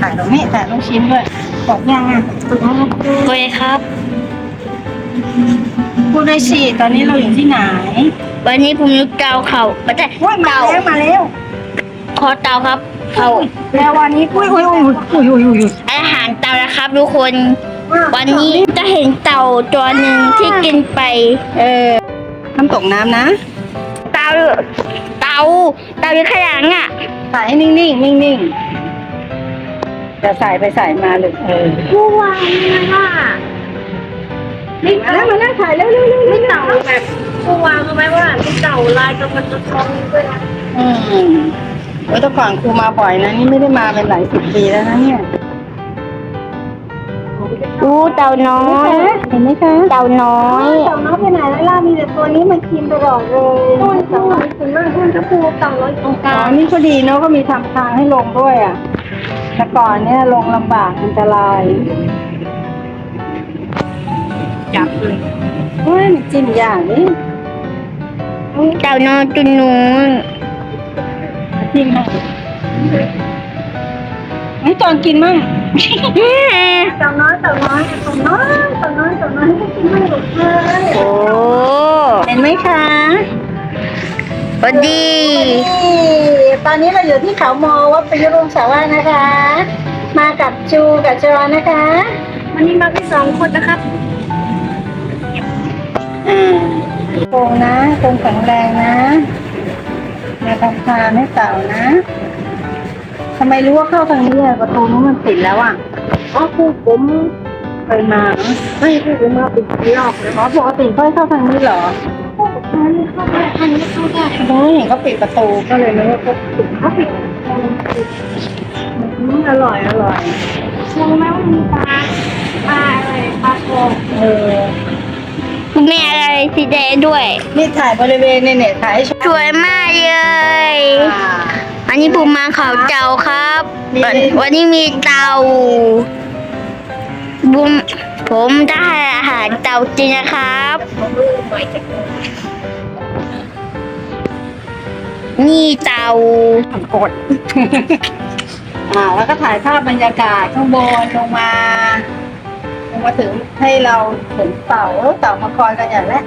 ถ่ายตรงนี้ถ่ายลูกชิ้นด้วยบอกยังอะโอเคครับ พูดได้สิตอนนี้เราอยู่ที่ไหนวันนี้ผมยุกเตาเขาไม่ใช่โอ้ยมาเตาแล้วมาแล้วขอเตาครับเขาแล้ววันนี้อุ้ยอุ้ยอุ้ยอุ้ยอุ้ยอุ้ยอุ้ยอาหารเตานะครับทุกคน วันนี้จะเห็นเต่าตัวหนึ่งที่กินไป เออน้ำตกน้ำนะ เต่าเต่าเต่าอยู่ข้างหลังอะถ่ายให้นิ่งๆนิ่งๆ จะใส่ไปใส่มาเลยเออผู้วางนะคะมาแล้วมาแล้วถ่ายเร็วเร็วเร็วไม่เต่าแบบผู้วางรู้ไหมว่าไม่เต่าลายกระมันจะทองด้วยนะอืมเออแต่ก่อนครูมาบ่อยนะ นี่ไม่ได้มาเป็นหลายสิบปีแล้วนะเนี่ยอู้เต่าน้อย เห็นไหมคะเต่าน้อยเต่าน้อยไปไหนแล้วล่ะมีแต่ตัวนี้มันกินตลอดเลยเต่าน้อยกินมากคุณจะพูเต่าน้อยตรงกลางนี่ก็ดีเนาะก็มีทำทางให้ลงด้วยอะ แต่ก่อนเนี่ยลงลำบากอันตราย จับเลยเฮ้ยมันจิ้มอย่างนี้เต่าน้อยตัวนู้นจิ้มให้นี่ตอนกินมั่งเต่าน้อยเต่าน้อยเต่าน้อยเต่าน้อยเต่าน้อยให้กินไม่หมดเลยโอ้เห็นไหมคะ พอดี ตอนนี้เราอยู่ที่เขามอวัดประยุรงสาวานะคะ มากับจูกับจอนะคะ วันนี้มาแค่สองคนนะครับโครงนะโครงแข็งแรงนะมาทำทานให้เต่านะทำไมรู้ว่าเข้าทางนี้อะประตูนู้นมันปิดแล้วอะอ๋อครูผมเคยมาไม่ครูผมมาปิดรอบเลยอ๋อปกติค่อยเข้าทางนี้เหรออันนี้เข้า เข้าได้โอ้ยเห็นเขาปิดประตูก็เลยนึกว่าเขาปิดเขาปิดอืมอร่อยอร่อยรู้ไหมว่ามีปลาปลาอะไรปลาโป่งเออมีอะไรสีแดงด้วย นี่ถ่ายบริเวณในเน็ตถ่ายให้ชมสวยมากเลย อ่า อันนี้ผมมาเขาเจ้าครับ มี วันวันนี้มีเต่าบุมผมจะให้อาหารเต่าจริงนะครับนี่ เต่ากด อ่า แล้วก็ถ่ายภาพบรรยากาศข้างบนลงมาลงมาถึงให้เราถึงเต่าเออเต่ามาคอยกันอย่างแรก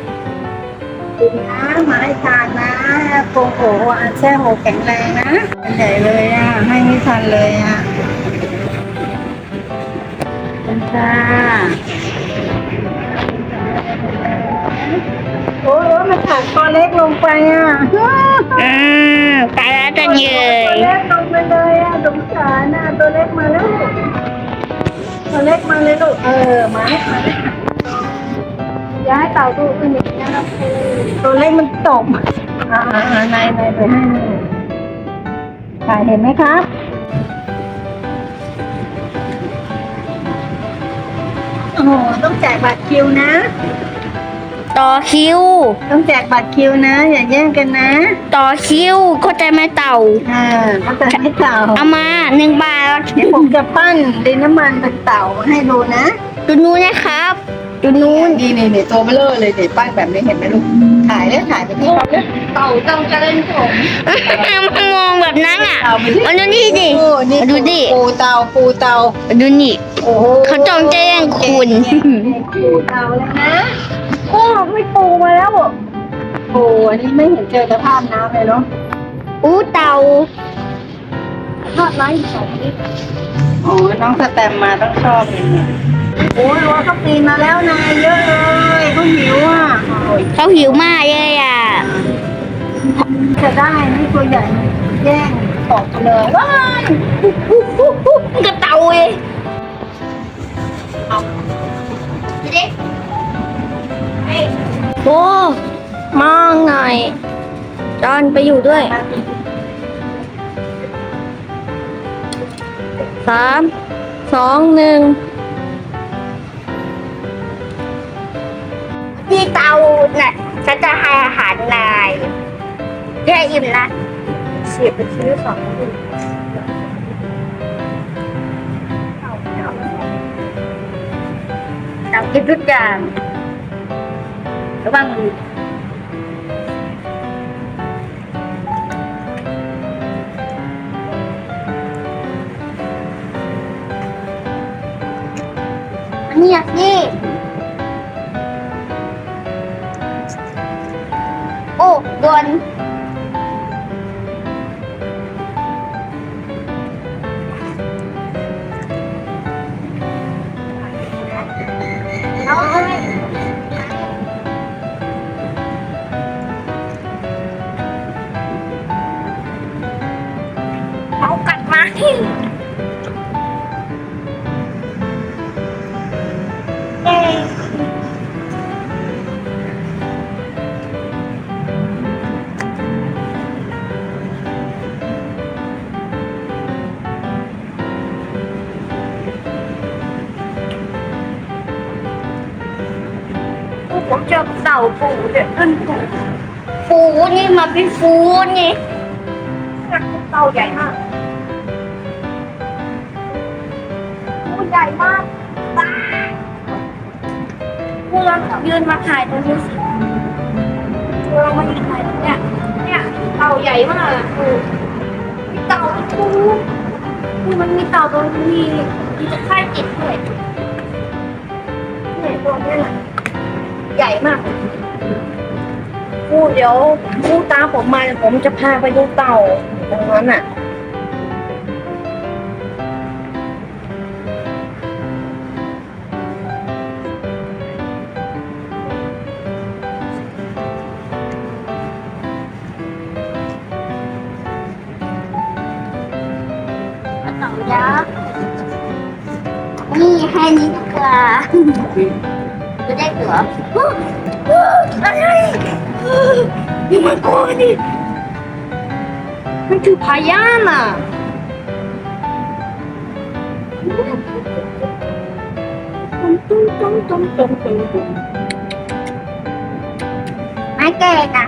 กินน้ำมาให้ทานนะโกโหอันแช่โหแข็งแรงนะอันใหญ่เลยอะ ให้ไม่ทันเลยอะขอบคุณค่ะ โอ้ยโอ้ยมันขาดคอเล็กลงไปอะอืมตายแล้วจะเยตัวยเล็กลงไปเลยอะสงสารน่ะตัวเล็กมาแล้วตัวเล็กมาเลยลูกเออมาให้มาย้ายเต่าตัวอื่นอีกนะครับตัวเล็กมันตกอ่าอ่าอ่านายนายไปให้หน่อยถ่ายเห็นไหมครับโอ้โหต้องแจกบัตรคิวนะ ต่อคิว ต้องแจกบัตรคิวนะ อย่าแย่งกันนะต่อคิวเข้าใจไหมเต่าอ่าเขาจะให้เต่าเอามาหนึ่งบาทเดี๋ยวผมจะปั้นดินน้ำมันเป็นเต่าให้ดูนะดูนู้นนะครับดูนู้นนี่นี่นี่ตัวเบลอเลยนี่ปั้นแบบนี้เห็นไหมลูกถ่ายเลยถ่ายไปที่เขาเลยเต่าต้องจะเล่นผมมันมองแบบนั้นอะเต่าไปที่มาดูนี่ดิโอ้นี่มาดูดิปูเต่าปูเต่ามาดูนี่โอ้โหเขาจ้องจะแย่งคุณปูเต่าเลยนะ โอ้ไม่ปูมาแล้วอะโอ้อันนี้ไม่เห็นเจอสภาพน้ำเลยเนาะอู้เต่าทอดไร้สองนิดโอ้น้องสแตมมาต้องชอบเลยเนี่ยโอ้ยว่าเขาปีนมาแล้วนายเยอะเลยเขาหิวอะโอ้ยเขาหิวมากเลยอะ จะได้ไม่ตัวใหญ่มันแย่งตกไปเลยว้ายกระเต่าเองโอ้มองห น่อยจอนไปอยู่ด้วยสามสองหนึ่งพี่เตาน่ะฉันจะให้อาหารนายแค่อิ่มนะเสียบไปซื้อสองลูกเตากินทุกอย่าง ระวังมืออันนี้อยากเย่โอ้โดน จอเต่าปูเด็ดขึ้นปูปูนี่มาเป็นฟูนี่เต่าใหญ่มากผู้ใหญ่มากพวกเรายืนมาถ่ายตรงนี้สิพวกเรามายืนถ่ายตรงเนี้ยเนี่ยเต่าใหญ่มากอะปูมีเต่าเป็นปูคือมันมีเต่าตรงนี้มีตะไคร่ติดด้วยเนี่ยตัวเนี้ยน่ะ ใหญ่มากผู้เดี๋ยวผู้ตามผมมาเดี๋ยวผมจะพาไปดูเต่าตรงนั้นอะ เต่ายักษ์นี่ให้นี่ดีกว่า จะได้ตัวอะไรนี่มันตัวนี่มันคือพายานอะไม่แก่อะ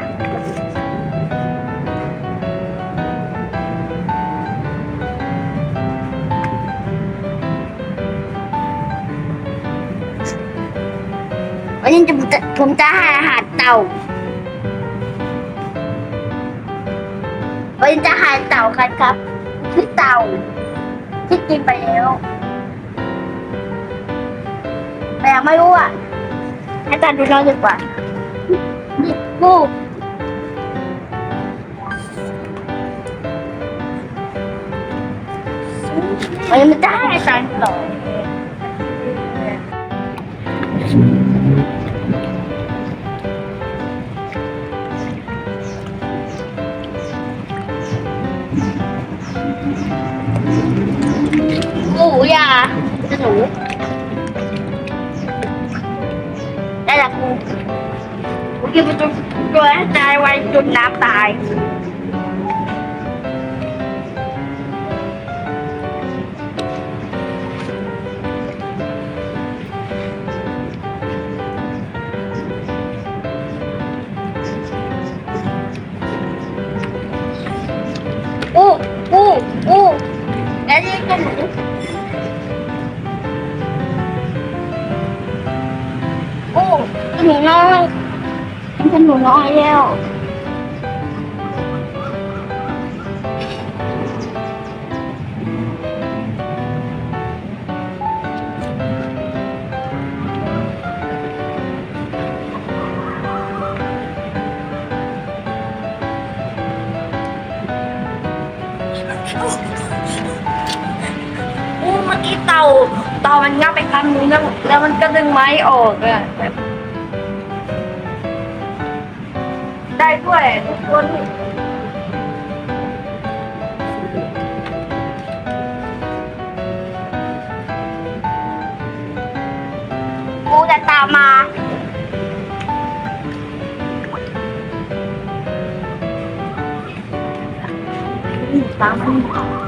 วันนี้จะผมจะให้อาหารเต่า วันนี้จะหาเต่ากันครับคือเต่า ที่กินไปแล้วแต่ยังไม่รู้อะให้ตาดูน้องดีกว่านี่ปูวันนี้มันจะให้ตาต่อห จะหนูได้ละกูกูกินไปจนตัวให้ เป็นหนูน้อยแล้วอู้เมื่อกี้เต่าเต่ามันงับไปครั้งนึงแล้วแล้วมันก็ดึงไม้ออกอะแบบ ได้ด้วยทุกคนกูจะตามมาตามมา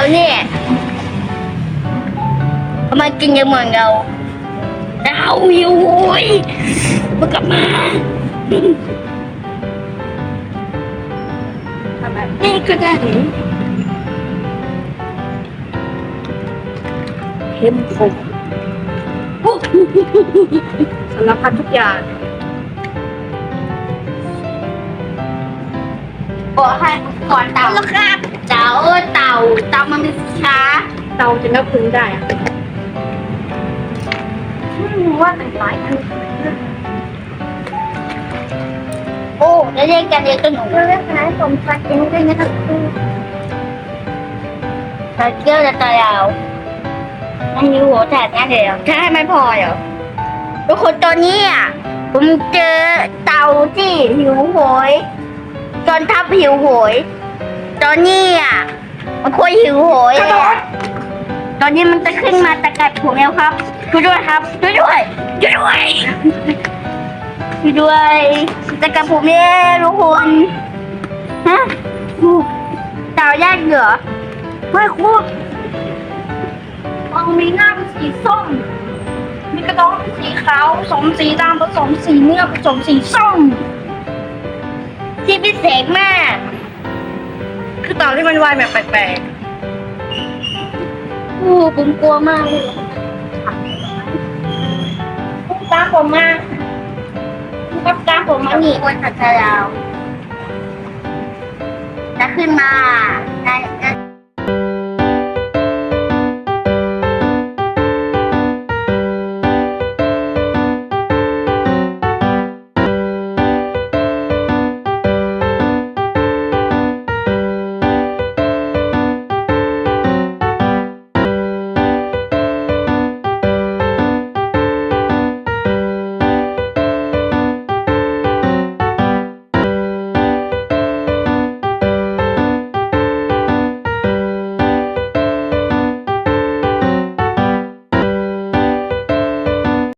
เห็นมึงเราเนี่ยทำไมกินยังเหมือนเราเต่าหิวโหยมันกลับมาทำแบบนี่ก็ได้เข้มข้นสารพัดทุกอย่าง บอกให้ก่อนเต่าแล้วครับเต่าเต่าเต่ามันมีช้าเตาจะนับพื้นได้อะไม่รู้ว่ามันหลายอันโอ้แล้วเรียกกันเรียกกันหนูเรียกกันผมฟัดกินด้วยนะครับฟัดเกี่ยวจะตายาวมันอยู่หัวแถบนี้เดียวใช่ไม่พอเหรอทุกคนตอนนี้อะผมเจอเต่าที่หิวโหย จนทับหิวโหยตอนนี้อะ มันคุยหิวโหยเลยอะตอนนี้มันจะขึ้นมาตะกัดผมแล้วครับช่วยด้วยครับช่วยด้วยช่วยด้วยช่วยด้วยตะกัดผมแล้วทุกคนฮะเต่าแยกเหรอไม่คูดเอามีหน้าเป็นสีส้ม มีกระดองเป็นสีขาวผสมสีดำผสมสีเนื้อผสมสีส้ม ที่พิเศษมาก คือเต่าที่มันวายแบบแปลกโอ้ผมกลัวมากเลยตามผมมาครับตามผมมานี่คนขัดยาวจะขึ้นมาใน